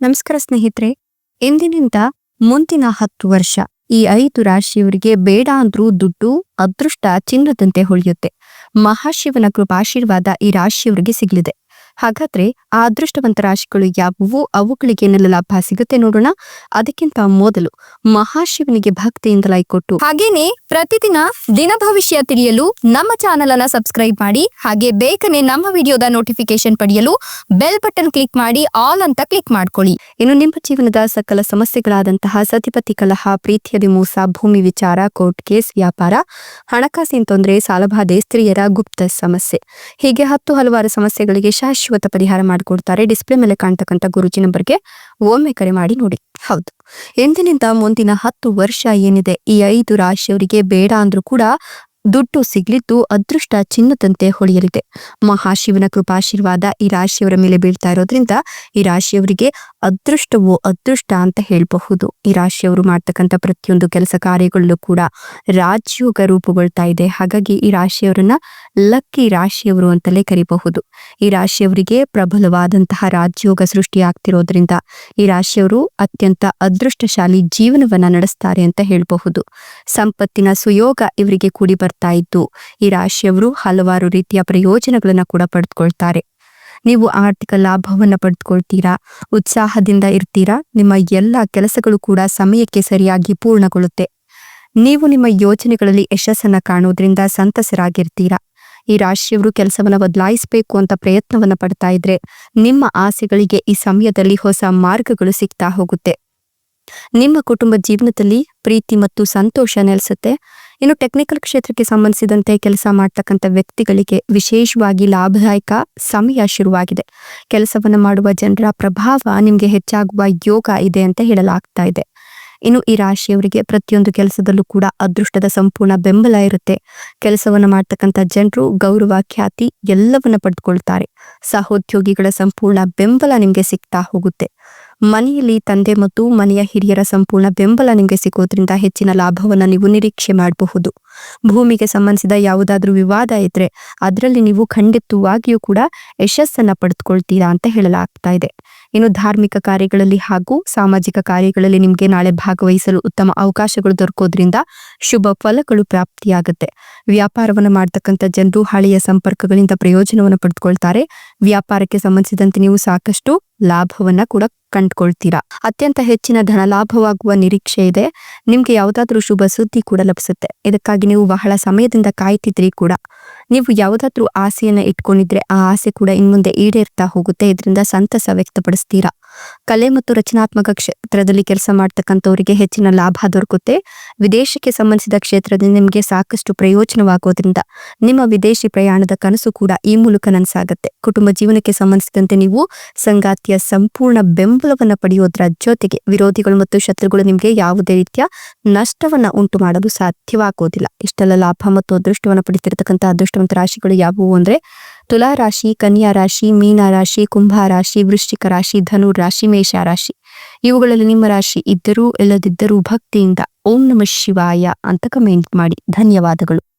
ನಮಸ್ಕಾರ ಸ್ನೇಹಿತರೆ, ಇಂದಿನಿಂದ ಮುಂದಿನ ಹತ್ತು ವರ್ಷ, ಈ ಐದು ರಾಶಿಯವರಿಗೆ ಬೇಡ ಅಂದ್ರೂ ದುಡ್ಡು, ಅದೃಷ್ಟ ಚಿನ್ನದಂತೆ ಹೊಳೆಯುತ್ತೆ ಮಹಾಶಿವನ ಕೃಪಾಶೀರ್ವಾದ ಈ ರಾಶಿಯವರಿಗೆ ಸಿಗಲಿದೆ. ಹಾಗಾದ್ರೆ ಆ ಅದೃಷ್ಟವಂತ ರಾಶಿಗಳು ಯಾವುವು? ಅವುಗಳಿಗೆ ಏನೆಲ್ಲ ಲಾಭ ಸಿಗುತ್ತೆ ನೋಡೋಣ. ಅದಕ್ಕಿಂತ ಮೊದಲು ಮಹಾಶಿವನಿಗೆ ಭಕ್ತಿಯಿಂದ ಲೈಕ್ ಕೊಟ್ಟು, ಹಾಗೇನೆ ಪ್ರತಿದಿನ ದಿನ ಭವಿಷ್ಯ ತಿಳಿಯಲು ನಮ್ಮ ಚಾನೆಲ್ ಅನ್ನ ಸಬ್ಸ್ಕ್ರೈಬ್ ಮಾಡಿ, ಹಾಗೆ ಬೇಗನೆ ನಮ್ಮ ವಿಡಿಯೋದ ನೋಟಿಫಿಕೇಶನ್ ಪಡೆಯಲು ಬೆಲ್ ಬಟನ್ ಕ್ಲಿಕ್ ಮಾಡಿ ಆಲ್ ಅಂತ ಕ್ಲಿಕ್ ಮಾಡ್ಕೊಳ್ಳಿ. ಇನ್ನು ನಿಮ್ಮ ಜೀವನದ ಸಕಲ ಸಮಸ್ಯೆಗಳಾದಂತಹ ಸತಿಪತಿ ಕಲಹ, ಪ್ರೀತಿಯ ವಿಮೋಸ, ಭೂಮಿ ವಿಚಾರ ಕೋರ್ಟ್ ಕೇಸ್ ವ್ಯಾಪಾರ, ಹಣಕಾಸಿನ ತೊಂದರೆ, ಸಾಲಬಾಧೆ, ಸ್ತ್ರೀಯರ ಗುಪ್ತ ಸಮಸ್ಯೆ. ಹೀಗೆ ಹತ್ತು ಹಲವಾರು ಸಮಸ್ಯೆಗಳಿಗೆ ಶಾಶ್ವತ ಪರಿಹಾರ ಮಾಡಿಕೊಡ್ತಾರೆ. ಡಿಸ್ಪ್ಲೇ ಮೇಲೆ ಕಾಣ್ತಕ್ಕಂಥ ಗುರುಜಿ ನಂಬರ್ಗೆ ಒಮ್ಮೆ ಕರೆ ಮಾಡಿ ನೋಡಿ. ಹೌದು. ಎಂದಿನಿಂದ ಮುಂದಿನ ಹತ್ತು ವರ್ಷ ಏನಿದೆ ಈ ಐದು ರಾಶಿಯವರಿಗೆ ಬೇಡ ಅಂದ್ರೂ ಕೂಡ ದುಡ್ಡು ಸಿಗ್ಲಿದ್ದು ಅದೃಷ್ಟ ಚಿನ್ನದಂತೆ ಹೊಳೆಯಲಿದೆ. ಮಹಾಶಿವನ ಕೃಪಾಶೀರ್ವಾದ ಈ ರಾಶಿಯವರ ಮೇಲೆ ಬೀಳ್ತಾ ಇರೋದ್ರಿಂದ ಈ ರಾಶಿಯವರಿಗೆ ಅದೃಷ್ಟವೋ ಅದೃಷ್ಟ ಅಂತ ಹೇಳಬಹುದು. ಈ ರಾಶಿಯವರು ಮಾಡ್ತಕ್ಕಂಥ ಪ್ರತಿಯೊಂದು ಕೆಲಸ ಕಾರ್ಯಗಳಲ್ಲೂ ಕೂಡ ರಾಜ್ಯೋಗ ರೂಪುಗೊಳ್ತಾ ಇದೆ. ಹಾಗಾಗಿ ಈ ರಾಶಿಯವರನ್ನ ಲಕ್ಕಿ ರಾಶಿಯವರು ಅಂತಲೇ ಕರಿಬಹುದು. ಈ ರಾಶಿಯವರಿಗೆ ಪ್ರಬಲವಾದಂತಹ ರಾಜಯೋಗ ಸೃಷ್ಟಿಯಾಗ್ತಿರೋದ್ರಿಂದ ಈ ರಾಶಿಯವರು ಅತ್ಯಂತ ಅದೃಷ್ಟಶಾಲಿ ಜೀವನವನ್ನ ನಡೆಸ್ತಾರೆ ಅಂತ ಹೇಳಬಹುದು. ಸಂಪತ್ತಿನ ಸುಯೋಗ ಇವರಿಗೆ ಕೂಡಿ ಬರ್ತಾ ಇದ್ದು, ಈ ರಾಶಿಯವರು ಹಲವಾರು ರೀತಿಯ ಪ್ರಯೋಜನಗಳನ್ನ ಕೂಡ ಪಡೆದುಕೊಳ್ತಾರೆ. ನೀವು ಆರ್ಥಿಕ ಲಾಭವನ್ನ ಪಡೆದುಕೊಳ್ತೀರಾ? ಉತ್ಸಾಹದಿಂದ ಇರ್ತೀರಾ? ನಿಮ್ಮ ಎಲ್ಲ ಕೆಲಸಗಳು ಕೂಡ ಸಮಯಕ್ಕೆ ಸರಿಯಾಗಿ ಪೂರ್ಣಗೊಳ್ಳುತ್ತೆ. ನೀವು ನಿಮ್ಮ ಯೋಜನೆಗಳಲ್ಲಿ ಯಶಸ್ಸನ್ನ ಕಾಣೋದ್ರಿಂದ ಸಂತಸರಾಗಿರ್ತೀರಾ? ಈ ರಾಶಿಯವರು ಕೆಲಸವನ್ನ ಬದಲಾಯಿಸಬೇಕು ಅಂತ ಪ್ರಯತ್ನವನ್ನ ಪಡ್ತಾ ಇದ್ರೆ, ನಿಮ್ಮ ಆಸೆಗಳಿಗೆ ಈ ಸಮಯದಲ್ಲಿ ಹೊಸ ಮಾರ್ಗಗಳು ಸಿಗ್ತಾ ಹೋಗುತ್ತೆ. ನಿಮ್ಮ ಕುಟುಂಬ ಜೀವನದಲ್ಲಿ ಪ್ರೀತಿ ಮತ್ತು ಸಂತೋಷ ನೆಲೆಸುತ್ತೆ. ಇನ್ನು ಟೆಕ್ನಿಕಲ್ ಕ್ಷೇತ್ರಕ್ಕೆ ಸಂಬಂಧಿಸಿದಂತೆ ಕೆಲಸ ಮಾಡ್ತಕ್ಕಂಥ ವ್ಯಕ್ತಿಗಳಿಗೆ ವಿಶೇಷವಾಗಿ ಲಾಭದಾಯಕ ಸಮಯ ಶುರುವಾಗಿದೆ. ಕೆಲಸವನ್ನ ಮಾಡುವ ಜನರ ಪ್ರಭಾವ ನಿಮಗೆ ಹೆಚ್ಚಾಗುವ ಯೋಗ ಇದೆ ಅಂತ ಹೇಳಲಾಗ್ತಾ ಇದೆ. ಇನ್ನು ಈ ರಾಶಿಯವರಿಗೆ ಪ್ರತಿಯೊಂದು ಕೆಲಸದಲ್ಲೂ ಕೂಡ ಅದೃಷ್ಟದ ಸಂಪೂರ್ಣ ಬೆಂಬಲ ಇರುತ್ತೆ. ಕೆಲಸವನ್ನ ಮಾಡ್ತಕ್ಕಂಥ ಜನರು ಗೌರವ, ಖ್ಯಾತಿ ಎಲ್ಲವನ್ನ ಪಡೆದುಕೊಳ್ತಾರೆ ಸಹೋದ್ಯೋಗಿಗಳ ಸಂಪೂರ್ಣ ಬೆಂಬಲ ನಿಮಗೆ ಸಿಗ್ತಾ ಹೋಗುತ್ತೆ. ಮನೆಯಲ್ಲಿ ತಂದೆ ಮತ್ತು ಮನೆಯ ಹಿರಿಯರ ಸಂಪೂರ್ಣ ಬೆಂಬಲ ನಿಮಗೆ ಸಿಗೋದ್ರಿಂದ ಹೆಚ್ಚಿನ ಲಾಭವನ್ನ ನೀವು ನಿರೀಕ್ಷೆ ಮಾಡಬಹುದು. ಭೂಮಿಗೆ ಸಂಬಂಧಿಸಿದ ಯಾವುದಾದ್ರೂ ವಿವಾದ ಇದ್ರೆ ಅದರಲ್ಲಿ ನೀವು ಖಂಡಿತವಾಗಿಯೂ ಕೂಡ ಯಶಸ್ಸನ್ನ ಪಡೆದುಕೊಳ್ತೀರಾ ಅಂತ ಹೇಳಲಾಗ್ತಾ ಇದೆ. ಇನ್ನು ಧಾರ್ಮಿಕ ಕಾರ್ಯಗಳಲ್ಲಿ ಹಾಗೂ ಸಾಮಾಜಿಕ ಕಾರ್ಯಗಳಲ್ಲಿ ನಿಮಗೆ ನಾಳೆ ಭಾಗವಹಿಸಲು ಉತ್ತಮ ಅವಕಾಶಗಳು ದೊರಕೋದ್ರಿಂದ ಶುಭ ಫಲಗಳು ಪ್ರಾಪ್ತಿಯಾಗುತ್ತೆ. ವ್ಯಾಪಾರವನ್ನು ಮಾಡ್ತಕ್ಕಂಥ ಜನರು ಹಳೆಯ ಸಂಪರ್ಕಗಳಿಂದ ಪ್ರಯೋಜನವನ್ನು ಪಡೆದುಕೊಳ್ತಾರೆ. ವ್ಯಾಪಾರಕ್ಕೆ ಸಂಬಂಧಿಸಿದಂತೆ ನೀವು ಸಾಕಷ್ಟು ಲಾಭವನ್ನ ಕೂಡ ಕಂಡುಕೊಳ್ತೀರಾ? ಅತ್ಯಂತ ಹೆಚ್ಚಿನ ಧನ ಲಾಭವಾಗುವ ನಿರೀಕ್ಷೆ ಇದೆ. ನಿಮ್ಗೆ ಯಾವುದಾದ್ರೂ ಶುಭ ಸುದ್ದಿ ಕೂಡ ಲಭಿಸುತ್ತೆ. ಇದಕ್ಕಾಗಿ ನೀವು ಬಹಳ ಸಮಯದಿಂದ ಕಾಯ್ತಿದ್ರಿ ಕೂಡ. ನೀವು ಯಾವುದಾದ್ರೂ ಆಸೆಯನ್ನ ಇಟ್ಕೊಂಡಿದ್ರೆ ಆ ಆಸೆ ಕೂಡ ಇನ್ಮುಂದೆ ಈಡೇರ್ತಾ ಹೋಗುತ್ತೆ. ಇದರಿಂದ ಸಂತಸ ವ್ಯಕ್ತಪಡಿಸ್ತೀರಾ? ಕಲೆ ಮತ್ತು ರಚನಾತ್ಮಕ ಕ್ಷೇತ್ರದಲ್ಲಿ ಕೆಲಸ ಮಾಡ್ತಕ್ಕಂಥವರಿಗೆ ಹೆಚ್ಚಿನ ಲಾಭ ದೊರಕುತ್ತೆ. ವಿದೇಶಕ್ಕೆ ಸಂಬಂಧಿಸಿದ ಕ್ಷೇತ್ರದಿಂದ ನಿಮಗೆ ಸಾಕಷ್ಟು ಪ್ರಯೋಜನವಾಗೋದ್ರಿಂದ ನಿಮ್ಮ ವಿದೇಶಿ ಪ್ರಯಾಣದ ಕನಸು ಕೂಡ ಈ ಮೂಲಕ ನನಸಾಗುತ್ತೆ. ಕುಟುಂಬ ಜೀವನಕ್ಕೆ ಸಂಬಂಧಿಸಿದಂತೆ ನೀವು ಸಂಗಾತಿಯ ಸಂಪೂರ್ಣ ಬೆಂಬಲವನ್ನು ಪಡೆಯೋದ್ರ ಜೊತೆಗೆ ವಿರೋಧಿಗಳು ಮತ್ತು ಶತ್ರುಗಳು ನಿಮಗೆ ಯಾವುದೇ ರೀತಿಯ ನಷ್ಟವನ್ನ ಉಂಟು ಮಾಡಲು ಸಾಧ್ಯವಾಗೋದಿಲ್ಲ ಇಷ್ಟೆಲ್ಲ ಲಾಭ ಮತ್ತು ಅದೃಷ್ಟವನ್ನು ಪಡಿತಿರತಕ್ಕಂಥ ಅದೃಷ್ಟವಂತ ರಾಶಿಗಳು ಯಾವುವು ಅಂದ್ರೆ ತುಲಾ ರಾಶಿ, ಕನ್ಯಾ ರಾಶಿ, ಮೀನ ರಾಶಿ, ಕುಂಭ ರಾಶಿ, ವೃಶ್ಚಿಕ ರಾಶಿ, ಧನು ರಾಶಿ, ಮೇಷ ರಾಶಿ. ಇವುಗಳಲ್ಲಿ ನಿಮ್ಮ ರಾಶಿ ಇದ್ದರೂ, ಇಲ್ಲದಿದ್ದರೂ ಭಕ್ತಿಯಿಂದ ಓಂ ನಮ ಶಿವಾಯ ಅಂತ ಕಮೆಂಟ್ ಮಾಡಿ. ಧನ್ಯವಾದಗಳು.